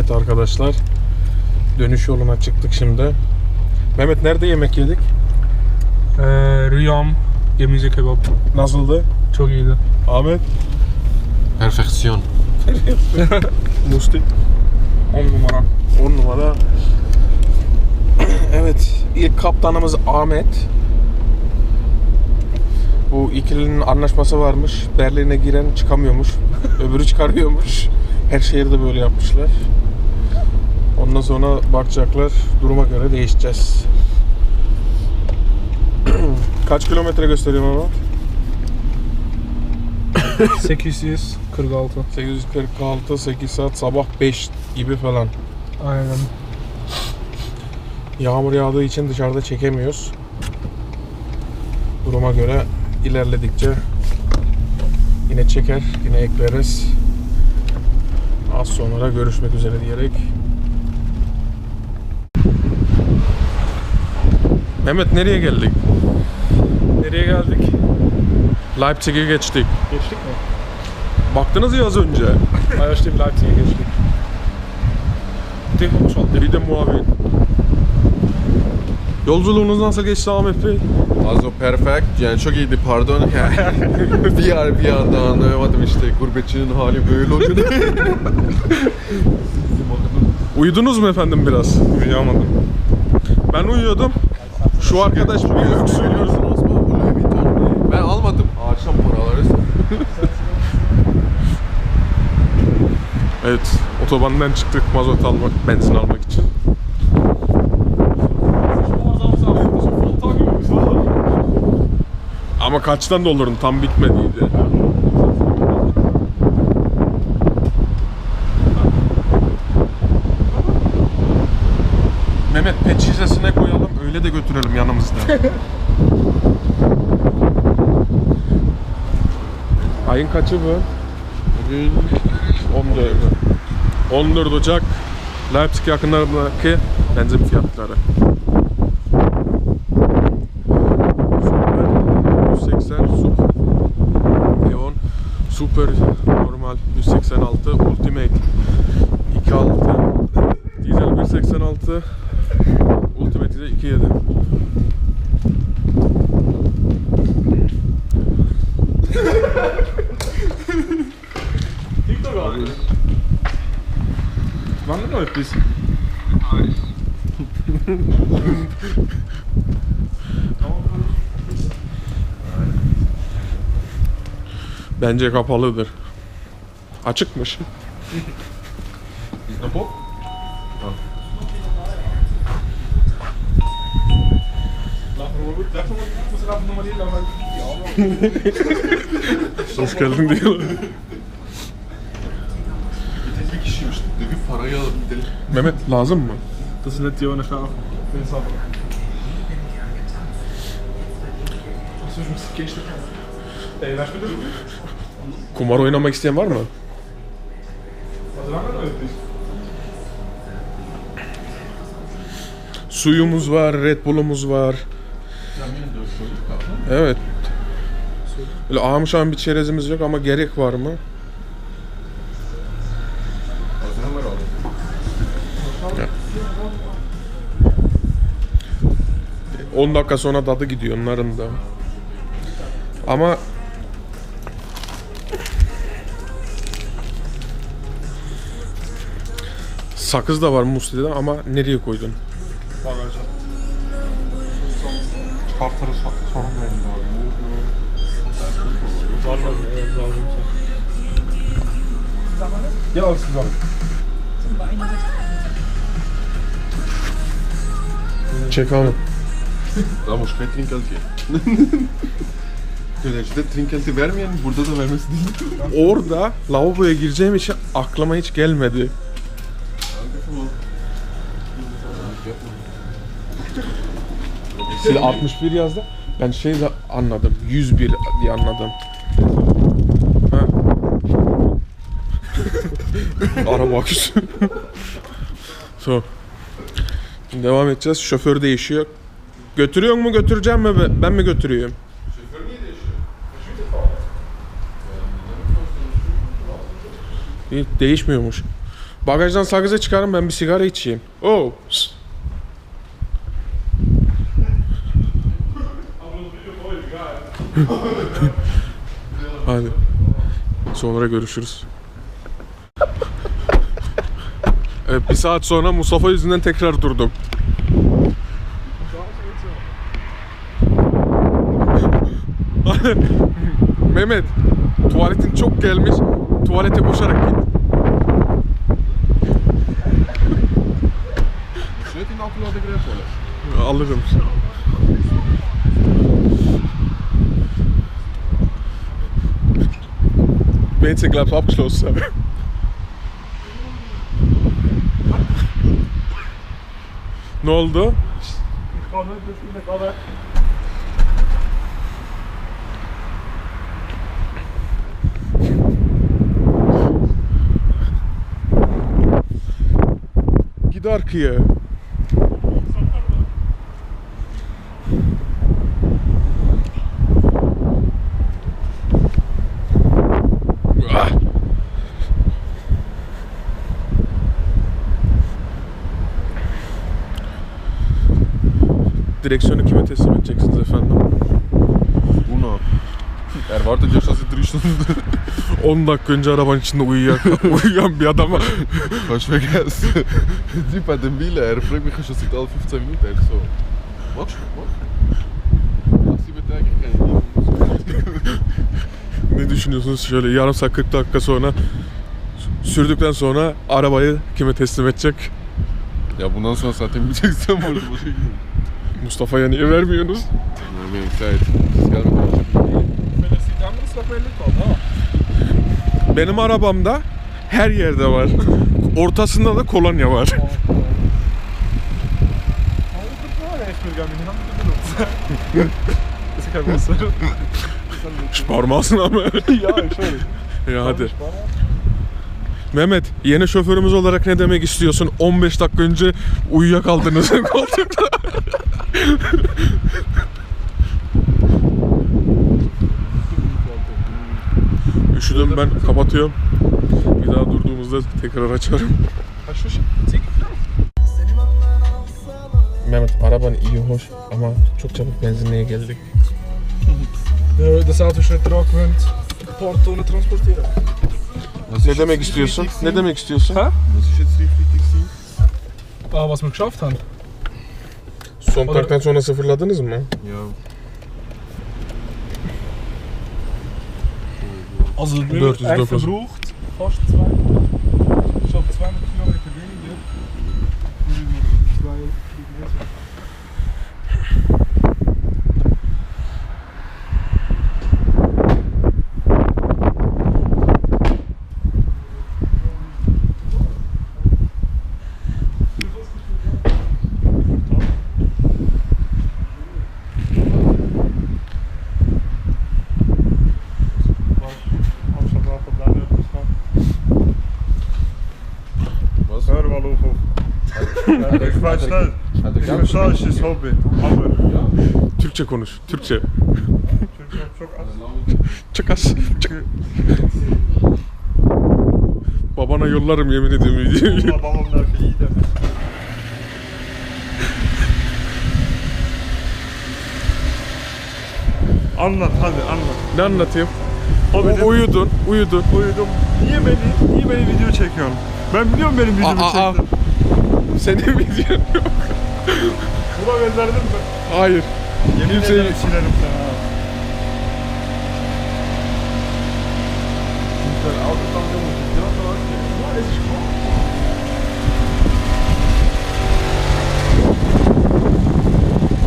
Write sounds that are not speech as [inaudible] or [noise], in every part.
Evet arkadaşlar. Dönüş yoluna çıktık şimdi. Mehmet nerede yemek yedik? Ee, Rüyam gemici kebap. Nasıldı? Çok iyiydi. Ahmet? Perfektion. [laughs] Musti? 10 numara. 10 numara. [clears throat] evet. ilk kaptanımız Ahmet. Bu ikilinin anlaşması varmış. Berlin'e giren çıkamıyormuş. [laughs] Öbürü çıkarıyormuş. Her şehirde böyle yapmışlar. Ondan sonra bakacaklar. Duruma göre değişeceğiz. [clears throat] Kaç kilometre gösteriyor Mehmet? 846. 846, 8 saat, sabah 5 gibi falan. Aynen. Yağmur yağdığı için dışarıda çekemiyoruz. Duruma göre ilerledikçe yine çeker, yine ekleriz. Az sonra görüşmek üzere diyerek. Mehmet nereye geldik? Nereye geldik? Leipzig'e geçtik. Geçtik mi? Baktınız ya az önce. [laughs] Hayır işte Leipzig'e geçtik. Tek olmuş oldu. Bir de muavin. Yolculuğunuz nasıl geçti Ahmet Bey? Also perfect. Yani çok iyiydi pardon. [laughs] Yani [laughs] bir yer bir anda anlayamadım işte gurbetçinin hali böyle olunca. Uyudunuz mu efendim biraz? Uyuyamadım. Ben uyuyordum. Şu arkadaş bir öksürüyor. Ben almadım. Akşam paraları. [laughs] Evet, otobandan çıktık mazot almak, benzin almak için. Ama kaçtan doldurdun? Tam bitmediydi. Mehmet pet şişesine koyalım, öyle de götürelim yanımızda. [laughs] Ayın kaçı bu? Bugün 14. 14 Ocak Leipzig yakınlarındaki benzin fiyatları. Super 180 Sub Neon Super normal 186 Ultimate 2.6 Diesel 1.86 Ultimate de 2.7 TikTok abi. Wann heute bist? Bence kapalıdır. Açıkmış. Hoş geldin diyorlar. bir kişiymiş. Dedi parayı alıp gidelim. Mehmet lazım mı? Das ist nicht die ohne Schlaf. Den Sabber. Achso, ich muss die Geste Ey, bitte? Kumar oynamak isteyen var mı? Suyumuz var, Red Bull'umuz var. Evet. Öyle ağmışan bir çerezimiz yok ama gerek var mı? 10 dakika sonra tadı gidiyor onların da. Ama Sakız da var Musti'de ama nereye koydun? Çıkartırız sorun benim Vallahi evet, lazım Ja, alles zusammen. Çek abi. Da muss kein Trinkgeld geben. [laughs] Dönercide trinkgeldi vermeyen burada da vermesi değil. Orada lavaboya gireceğim için aklıma hiç gelmedi. Siz 61 yazdı. Ben şey de anladım. 101 diye anladım. Ha. [laughs] Araba aküsü. so. Şimdi devam edeceğiz. Şoför değişiyor. Götürüyor mu götüreceğim mi? be- Ben mi götürüyorum? Değişmiyormuş. Bagajdan sakıza çıkarın ben bir sigara içeyim. Oh. Hadi. Sonra görüşürüz. Evet, bir saat sonra Mustafa yüzünden tekrar durdum. [laughs] Mehmet, tuvaletin çok gelmiş. Tuvalete koşarak git. Zet Alırım. Mensen, glaube ich, abgeschlossen. ne oldu? Git arkaya. Ah. Direksiyonu kime teslim edeceksiniz efendim? Ja schon seit drei Stunden. [laughs] 10 dakika önce arabanın içinde uyuyan, [laughs] uyuyan bir adama du vergessen? [laughs] Den Wille, er fragt mich schon seit alle 15 Minuten. Er so, kann ich ne düşünüyorsunuz? Şöyle yarım saat 40 dakika sonra sürdükten sonra arabayı kime teslim edecek? Ja, bundan sonra zaten bileceksin orada. Mustafa'ya niye vermiyorsunuz? Mir gesagt, das Geld mit Benim arabamda her yerde var. [laughs] Ortasında da kolonya var. [laughs] Parmağısın ama. [laughs] ya hadi. Mehmet, yeni şoförümüz olarak ne demek istiyorsun? 15 dakika önce uyuyakaldınız koltukta. [laughs] Üşüdüm ben, kapatıyorum. Bir daha durduğumuzda tekrar açarım. Mehmet, araban iyi hoş ama çok çabuk benzinliğe geldik. Auto ist nicht daran gewöhnt, Porto transportieren. Ne demek istiyorsun? Ne demek istiyorsun? Ha? Ah, was wir geschafft haben. Son tanktan sonra sıfırladınız mı? Also, wir 409. haben verbraucht fast zwei, schon 200 Kilometer weniger. Und wir zwei Kilometer. Hat er Ich ganz verstehe, es ist Hobby. Aber Türkçe konuş, Türkçe. çok çok az. [laughs] Çok az. Çok... Babana yollarım yemin ediyorum. Ama babam ki iyi de. Anlat hadi anlat. Ne anlatayım? O benim uyudun, uyudun. uyudum. Niye beni, niye beni video çekiyorsun? Ben biliyorum benim videomu Aa, aa. çektin. Senin videon yok. Buna gönderdin mi? Hayır. Yemin Kimse- ederim silerim seni ha.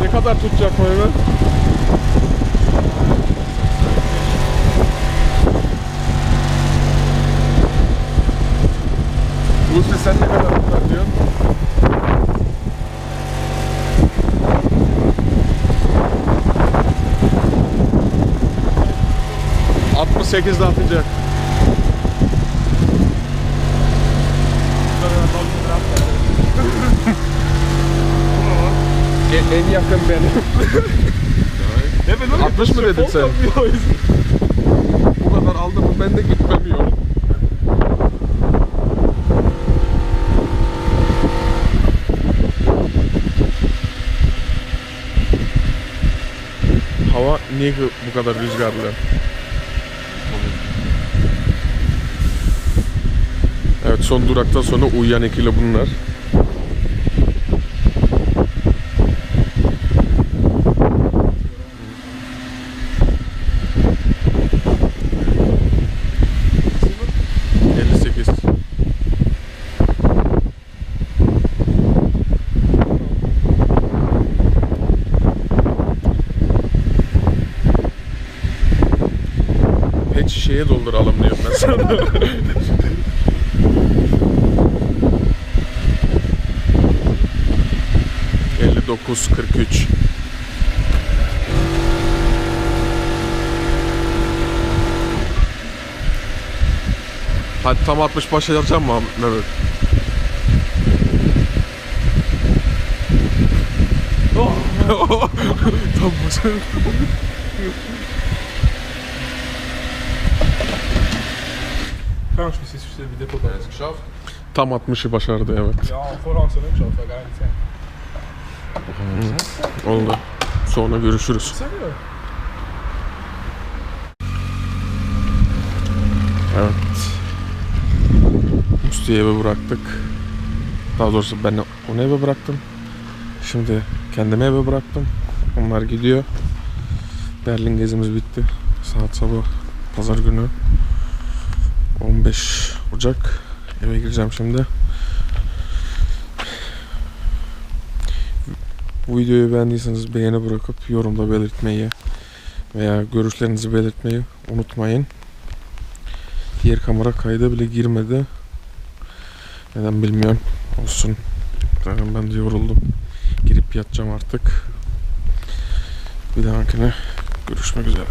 Ne kadar tutacak Mehmet? Buse sen ne kadar tutar diyorsun? 8'de atınca. en, en yakın benim. ne ben 60 mı dedin sen? Bu kadar aldım ben de gitmem. Hava niye bu kadar rüzgarlı? Son duraktan sonra uyuyan ikili bunlar. Şişeye dolduralım diyorum ben sana. [laughs] Elli dokuz, kırk üç. Hadi tam 60 başlayacağım mı Mehmet? [laughs] tam başlayacağım. Krank precies wie de dip op Hij is geschafft. Tam 60'ı başardı evet. Ja, voorhand zijn ook zijn. Oldu. Sonra görüşürüz. Evet. Müslü'yü eve bıraktık. Daha doğrusu ben onu eve bıraktım. Şimdi kendimi eve bıraktım. Onlar gidiyor. Berlin gezimiz bitti. Saat sabah pazar günü. 15 Ocak. Eve gireceğim şimdi. Bu videoyu beğendiyseniz beğeni bırakıp yorumda belirtmeyi veya görüşlerinizi belirtmeyi unutmayın. Diğer kamera kayda bile girmedi. Neden bilmiyorum. Olsun. Zaten ben de yoruldum. Girip yatacağım artık. Bir dahakine görüşmek üzere.